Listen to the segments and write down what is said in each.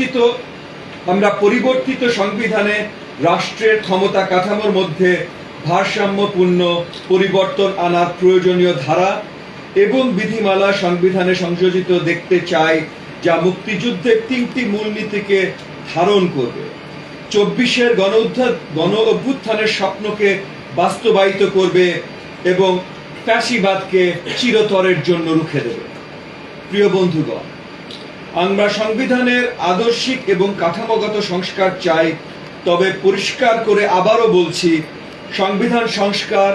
পরিবর্তিত, আমরা পরিবর্তিত সংবিধানে রাষ্ট্রের ক্ষমতা কাঠামোর মধ্যে ভারসাম্যপূর্ণ পরিবর্তন আনার প্রয়োজনীয় ধারা এবং বিধিমালা সংবিধানে সংযোজিত দেখতে চাই, যা মুক্তিযুদ্ধের তিনটি মূলনীতিকে ধারণ করবে। চব্বিশের গণ গণ অভ্যুত্থানের স্বপ্নকে বাস্তবায়িত করবে এবং ফ্যাসিবাদকে চিরতরের জন্য রুখে দেবে। প্রিয় বন্ধুগণ আমরা সংবিধানের আদর্শিক এবং কাঠামোগত সংস্কার চাই, তবে পরিষ্কার করে আবারও বলছি, সংবিধান সংস্কার,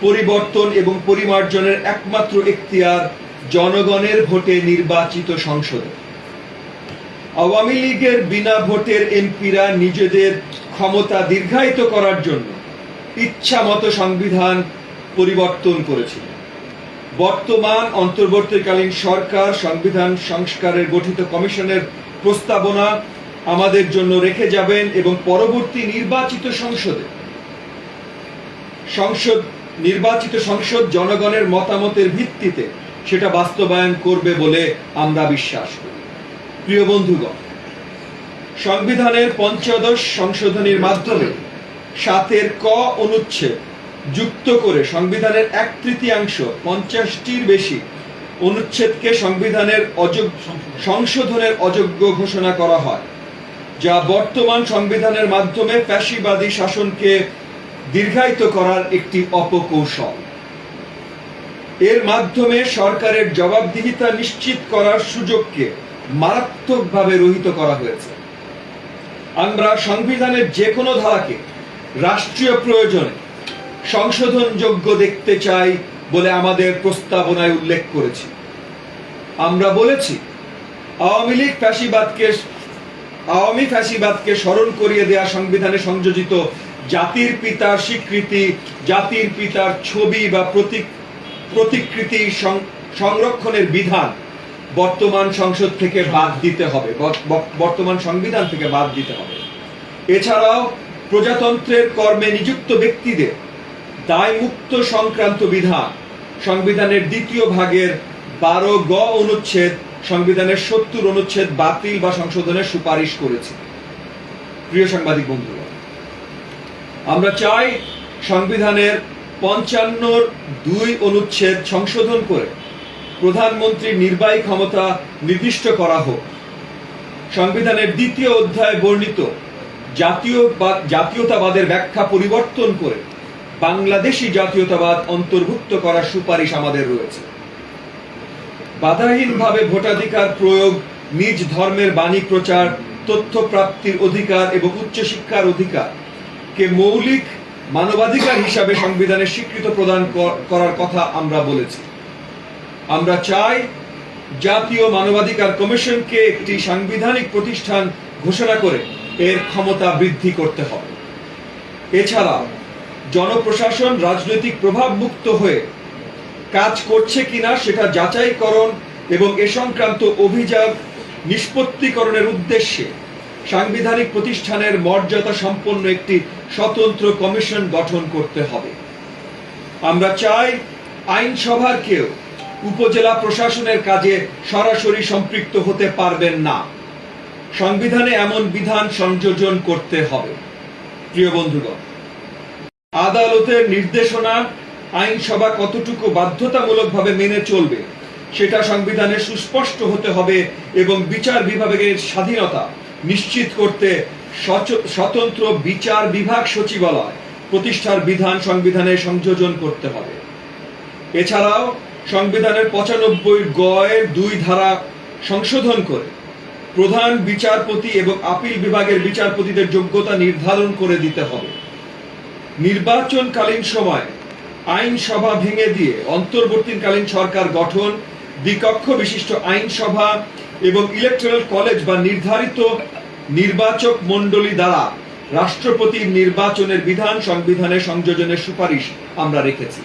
পরিবর্তন এবং পরিমার্জনের একমাত্র এখতিয়ার জনগণের ভোটে নির্বাচিত সংসদে। আওয়ামী লীগের বিনা ভোটের এমপিরা নিজেদের ক্ষমতা দীর্ঘায়িত করার জন্য ইচ্ছা মতো সংবিধান পরিবর্তন করেছিল বর্তমান অন্তর্বর্তীকালীন সরকার, সংবিধান সংস্কারের গঠিত কমিশনের প্রস্তাবনা আমাদের জন্য রেখে যাবেন এবং পরবর্তী নির্বাচিত সংসদে, সংসদ, নির্বাচিত সংসদ জনগণের মতামতের ভিত্তিতে সেটা বাস্তবায়ন করবে বলে আমরা বিশ্বাস করি। প্রিয় বন্ধুগণ, সংবিধানের পঞ্চদশ সংশোধনীর মাধ্যমে সাতের ক অনুচ্ছেদ যুক্ত করে সংবিধানের এক তৃতীয়াংশ পঞ্চাশটির বেশি অনুচ্ছেদকে সংবিধানের অযোগ্য সংশোধনের অযোগ্য ঘোষণা করা হয়, যা বর্তমান সংবিধানের মাধ্যমে ফ্যাসিবাদী শাসনকে দীর্ঘায়িত করার একটি অপকৌশল। এর মাধ্যমে সরকারের জবাবদিহিতা নিশ্চিত করার সুযোগকে মারাত্মকভাবে রহিত করা হয়েছে। আমরা সংবিধানের যে কোনো ধারাকে রাষ্ট্রীয় প্রয়োজনে সংশোধনযোগ্য দেখতে চাই বলে আমাদের প্রস্তাবনায় উল্লেখ করেছি। আমরা বলেছি, আওয়ামী লীগ ফ্যাসিবাদকে আওয়ামী ফ্যাসিবাদকে স্মরণ করিয়ে দেয়া সংবিধানে সংযোজিত জাতির পিতার স্বীকৃতি, জাতির পিতার ছবি বা প্রতীক, প্রতিকৃতি সংরক্ষণের বিধান বর্তমান সংসদ থেকে বাদ দিতে হবে, বর- বর- বর্তমান সংবিধান থেকে বাদ দিতে হবে। এছাড়াও প্রজাতন্ত্রের কর্মে নিযুক্ত ব্যক্তিদের দায়মুক্ত সংক্রান্ত বিধান। সংবিধানের দ্বিতীয় ভাগের বারো গ অনুচ্ছেদ সংবিধানের সত্তর অনুচ্ছেদ বাতিল বা সংশোধনের সুপারিশ করেছে। প্রিয় সাংবাদিক বন্ধুরা, আমরা চাই সংবিধানের পঞ্চান্নর দুই অনুচ্ছেদ সংশোধন করে প্রধানমন্ত্রীর নির্বাহী ক্ষমতা নির্দিষ্ট করা হোক। সংবিধানের দ্বিতীয় অধ্যায়ে বর্ণিত জাতীয় জাতীয়তাবাদের ব্যাখ্যা পরিবর্তন করে বাংলাদেশি জাতীয়তাবাদ অন্তর্ভুক্ত করার সুপারিশ আমাদের রয়েছে। বাধাহীনভাবে ভোটাধিকার প্রয়োগ, নিজ ধর্মের বাণী প্রচার, তথ্য প্রাপ্তির অধিকার এবং উচ্চশিক্ষার অধিকার কে মৌলিক মানবাধিকার হিসাবে সংবিধানে স্বীকৃত প্রদান করার কথা আমরা বলেছি। আমরা চাই জাতীয় মানবাধিকার কমিশনকে একটি সাংবিধানিক প্রতিষ্ঠান ঘোষণা করে এর ক্ষমতা বৃদ্ধি করতে হবে। এছাড়া জনপ্রশাসন রাজনৈতিক প্রভাব মুক্ত হয়ে কাজ করছে কিনা সেটা যাচাইকরণ এবং এ সংক্রান্ত অভিযোগ নিষ্পত্তিকরণের উদ্দেশ্যে সাংবিধানিক প্রতিষ্ঠানের মর্যাদা সম্পন্ন একটি স্বতন্ত্র কমিশন গঠন করতে হবে। আমরা চাই আইনসভার কেউ উপজেলা প্রশাসনের কাজে সরাসরি সম্পৃক্ত হতে পারবেন না। সংবিধানে এমন বিধান সংযোজন করতে হবে। প্রিয় বন্ধুগণ আদালতের নির্দেশনা আইনসভা কতটুকু বাধ্যতামূলকভাবে মেনে চলবে, সেটা সংবিধানে সুস্পষ্ট হতে হবে এবং বিচার বিভাগের স্বাধীনতা নিশ্চিত করতে স্বতন্ত্র বিচার বিভাগ সচিবালয় প্রতিষ্ঠার বিধান সংবিধানে সংযোজন করতে হবে। এছাড়াও সংবিধানের পঁচানব্বই গয়ের দুই ধারা সংশোধন করে প্রধান বিচারপতি এবং আপিল বিভাগের বিচারপতিদের যোগ্যতা নির্ধারণ করে দিতে হবে। নির্বাচনকালীন সময় আইনসভা ভেঙে দিয়ে অন্তর্বর্তীকালীন সরকার গঠন, দ্বিকক্ষ বিশিষ্ট আইনসভা এবং ইলেকট্রাল কলেজ বা নির্ধারিত নির্বাচক মণ্ডলী দ্বারা রাষ্ট্রপতির নির্বাচনের বিধান সংবিধানে সংযোজনের সুপারিশ আমরা রেখেছি।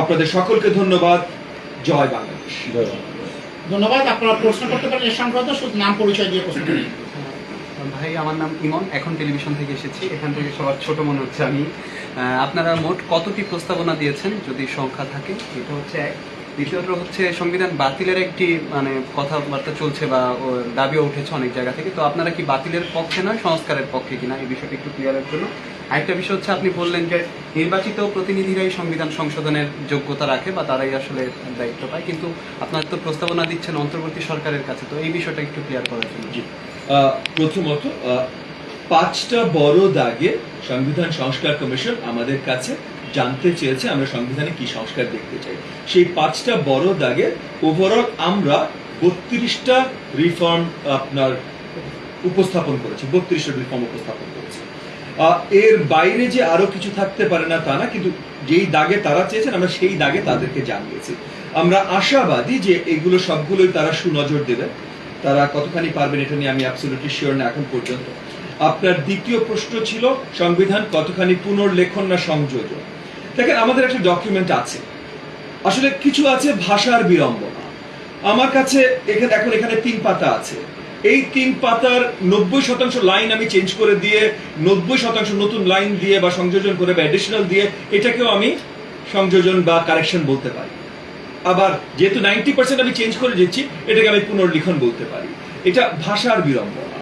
আপনাদের সকলকে ধন্যবাদ। জয় বাংলাদেশ। ধন্যবাদ। আপনারা প্রশ্ন করতে পারেন এ সংক্রান্ত, শুধু নাম পরিচয় দিয়ে প্রশ্ন ভাই, আমার নাম ইমন। এখন টেলিভিশন থেকে এসেছি। এখান থেকে সবার ছোট মনে হচ্ছে আমি। আপনারা মোট কতটি প্রস্তাবনা দিয়েছেন? যদি সংখ্যা থাকে, এটা হচ্ছে এক। দ্বিতীয়ত হচ্ছে সংবিধান বাতিলের একটি মানে কথাবার্তা চলছে বা দাবিও উঠেছে অনেক জায়গা থেকে। তো আপনারা কি বাতিলের পক্ষে নয়, সংস্কারের পক্ষে কিনা? এই বিষয়টি একটু ক্লিয়ারের জন্য। আরেকটা বিষয় হচ্ছে, আপনি বললেন যে নির্বাচিত প্রতিনিধিরাই সংবিধান সংশোধনের যোগ্যতা রাখে বা তারাই আসলে দায়িত্ব পায়। কিন্তু আপনার তো প্রস্তাবনা দিচ্ছেন অন্তর্বর্তী সরকারের কাছে। তো এই বিষয়টা একটু ক্লিয়ার করার জন্য। প্রথমত পাঁচটা বড় দাগে সংবিধান সংস্কার কমিশন আমাদের কাছে জানতে চেয়েছে আমরা সংবিধানে কি সংস্কার দেখতে চাই। সেই পাঁচটা বড় দাগে ওভারঅল আমরা বত্রিশটা রিফর্ম আপনার উপস্থাপন করেছি, বত্রিশটা রিফর্ম উপস্থাপন করেছি। এর বাইরে যে আরও কিছু থাকতে পারে না তা না, কিন্তু যেই দাগে তারা চেয়েছেন আমরা সেই দাগে তাদেরকে জানিয়েছি। আমরা আশাবাদী যে এগুলো সবগুলোই তারা সুনজর দেবে তারা কতখানি পারবেন এটা নিয়ে আমি অ্যাবসলিউটলি শিওর না এখন পর্যন্ত। আপনার দ্বিতীয় প্রশ্ন ছিল, সংবিধান কতখানি পুনর্লেখন না সংযোজন দেখেন, আমাদের একটা ডকুমেন্ট আছে। আসলে কিছু আছে ভাষার বিড়ম্বনা। আমার কাছে এখানে, এখন এখানে তিন পাতা আছে। এই তিন পাতার নব্বই শতাংশ লাইন আমি চেঞ্জ করে দিয়ে, নব্বই শতাংশ নতুন লাইন দিয়ে বা সংযোজন করে বা অ্যাডিশনাল দিয়ে এটাকেও আমি সংযোজন বা কারেকশন বলতে পারি। আবার যেহেতু নাইনটি পার্সেন্ট আমি চেঞ্জ করে দিচ্ছি, এটাকে আমি পুনর্লিখন বলতে পারি। এটা ভাষার বিড়ম্বনা।